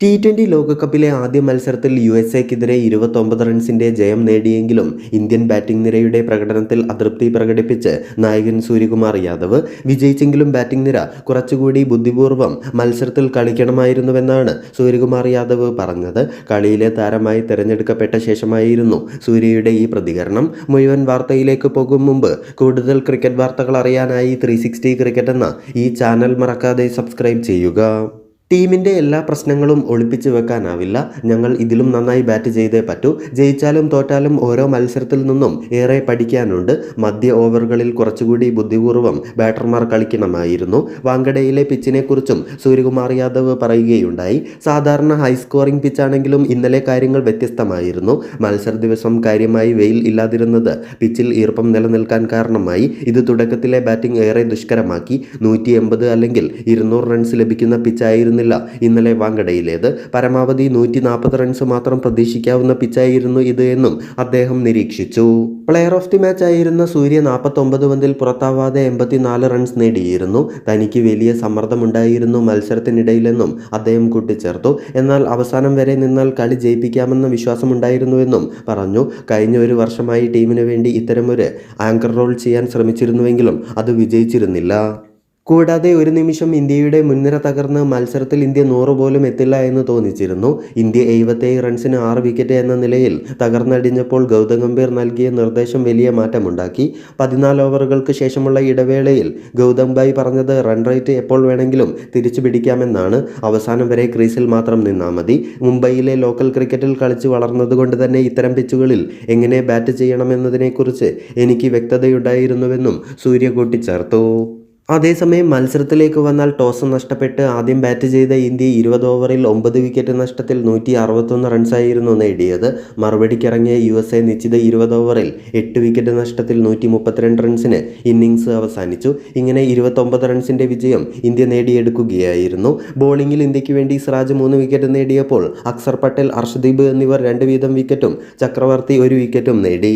T twenty ലോകകപ്പിലെ ആദ്യ മത്സരത്തിൽ യു എസ് എക്കെതിരെ ഇരുപത്തൊമ്പത് റൺസിന്റെ ജയം നേടിയെങ്കിലും ഇന്ത്യൻ ബാറ്റിംഗ് നിരയുടെ പ്രകടനത്തിൽ അതൃപ്തി പ്രകടിപ്പിച്ച് നായകൻ സൂര്യകുമാർ യാദവ് വിജയിച്ചെങ്കിലും ബാറ്റിംഗ് നിര കുറച്ചുകൂടി ബുദ്ധിപൂർവം മത്സരത്തിൽ കളിക്കണമായിരുന്നുവെന്നാണ് സൂര്യകുമാർ യാദവ് പറഞ്ഞത്. കളിയിലെ താരമായി തിരഞ്ഞെടുക്കപ്പെട്ട ശേഷമായിരുന്നു സൂര്യയുടെ ഈ പ്രതികരണം. മുഴുവൻ വാർത്തയിലേക്ക് പോകും മുമ്പ് കൂടുതൽ ക്രിക്കറ്റ് വാർത്തകൾ അറിയാനായി ത്രീ ക്രിക്കറ്റ് എന്ന ഈ ചാനൽ മറക്കാതെ സബ്സ്ക്രൈബ് ചെയ്യുക. ടീമിന്റെ എല്ലാ പ്രശ്നങ്ങളും ഒളിപ്പിച്ചു വെക്കാനാവില്ല. ഞങ്ങൾ ഇതിലും നന്നായി ബാറ്റ് ചെയ്തേ പറ്റൂ. ജയിച്ചാലും തോറ്റാലും ഓരോ മത്സരത്തിൽ നിന്നും ഏറെ പഠിക്കാനുണ്ട്. മധ്യ ഓവറുകളിൽ കുറച്ചുകൂടി ബുദ്ധിപൂർവം ബാറ്റർമാർ കളിക്കണമായിരുന്നു. വാങ്കഡയിലെ പിച്ചിനെക്കുറിച്ചും സൂര്യകുമാർ യാദവ് പറയുകയുണ്ടായി. സാധാരണ ഹൈ സ്കോറിംഗ് പിച്ചാണെങ്കിലും ഇന്നലെ കാര്യങ്ങൾ വ്യത്യസ്തമായിരുന്നു. മത്സര ദിവസം കാര്യമായി വെയിൽ ഇല്ലാതിരുന്നത് പിച്ചിൽ ഈർപ്പം നിലനിൽക്കാൻ കാരണമായി. ഇത് തുടക്കത്തിലെ ബാറ്റിംഗ് ഏറെ ദുഷ്കരമാക്കി. നൂറ്റി അല്ലെങ്കിൽ ഇരുന്നൂറ് റൺസ് ലഭിക്കുന്ന പിച്ചായിരുന്നില്ല ഇന്നലെ വാങ്കടയിലേത്. പരമാവധി നൂറ്റി നാൽപ്പത് റൺസ് മാത്രം പ്രതീക്ഷിക്കാവുന്ന പിച്ചായിരുന്നു ഇത് എന്നും അദ്ദേഹം നിരീക്ഷിച്ചു. പ്ലെയർ ഓഫ് ദി മാച്ച് ആയിരുന്ന സൂര്യ നാൽപ്പത്തൊമ്പത് പന്തിൽ പുറത്താവാതെ എൺപത്തിനാല് റൺസ് നേടിയിരുന്നു. തനിക്ക് വലിയ സമ്മർദ്ദമുണ്ടായിരുന്നു മത്സരത്തിനിടയിലെന്നും അദ്ദേഹം കൂട്ടിച്ചേർത്തു. എന്നാൽ അവസാനം വരെ നിന്നാൽ കളി ജയിപ്പിക്കാമെന്ന വിശ്വാസമുണ്ടായിരുന്നുവെന്നും പറഞ്ഞു. കഴിഞ്ഞ ഒരു വർഷമായി ടീമിനു വേണ്ടി ഇത്തരമൊരു ആങ്കർ റോൾ ചെയ്യാൻ ശ്രമിച്ചിരുന്നുവെങ്കിലും അത് വിജയിച്ചിരുന്നില്ല. കൂടാതെ ഒരു നിമിഷം ഇന്ത്യയുടെ മുൻനിര തകർന്ന് മത്സരത്തിൽ ഇന്ത്യ നൂറ് പോലും എത്തില്ല എന്ന് തോന്നിച്ചിരുന്നു. ഇന്ത്യ എഴുപത്തേഴ് റൺസിന് ആറ് വിക്കറ്റ് എന്ന നിലയിൽ തകർന്നടിഞ്ഞപ്പോൾ ഗൗതം ഗംഭീർ നൽകിയ നിർദ്ദേശം വലിയ മാറ്റമുണ്ടാക്കി. പതിനാല് ഓവറുകൾക്ക് ശേഷമുള്ള ഇടവേളയിൽ ഗൗതം ഭായ് പറഞ്ഞത് റൺ റേറ്റ് എപ്പോൾ വേണമെങ്കിലും തിരിച്ചു പിടിക്കാമെന്നാണ്. അവസാനം വരെ ക്രീസിൽ മാത്രം നിന്നാൽ മതി. മുംബൈയിലെ ലോക്കൽ ക്രിക്കറ്റിൽ കളിച്ച് വളർന്നതുകൊണ്ട് തന്നെ ഇത്തരം പിച്ചുകളിൽ എങ്ങനെ ബാറ്റ് ചെയ്യണമെന്നതിനെക്കുറിച്ച് എനിക്ക് വ്യക്തതയുണ്ടായിരുന്നുവെന്നും സൂര്യ കൂട്ടിച്ചേർത്തു. അതേസമയം മത്സരത്തിലേക്ക് വന്നാൽ ടോസ് നഷ്ടപ്പെട്ട് ആദ്യം ബാറ്റ് ചെയ്ത ഇന്ത്യ ഇരുപത് ഓവറിൽ ഒമ്പത് വിക്കറ്റ് നഷ്ടത്തിൽ നൂറ്റി അറുപത്തൊന്ന് റൺസായിരുന്നു നേടിയത്. മറുപടിക്കിറങ്ങിയ യു എസ് എ നിശ്ചിത ഇരുപത് ഓവറിൽ എട്ട് വിക്കറ്റ് നഷ്ടത്തിൽ നൂറ്റി മുപ്പത്തിരണ്ട് റൺസിന് ഇന്നിങ്സ് അവസാനിച്ചു. ഇങ്ങനെ ഇരുപത്തൊമ്പത് റൺസിന്റെ വിജയം ഇന്ത്യ നേടിയെടുക്കുകയായിരുന്നു. ബോളിംഗിൽ ഇന്ത്യയ്ക്ക് വേണ്ടി സിറാജ് മൂന്ന് വിക്കറ്റ് നേടിയപ്പോൾ അക്സർ പട്ടേൽ അർഷദീപ് എന്നിവർ രണ്ട് വീതം വിക്കറ്റും ചക്രവർത്തി ഒരു വിക്കറ്റും നേടി.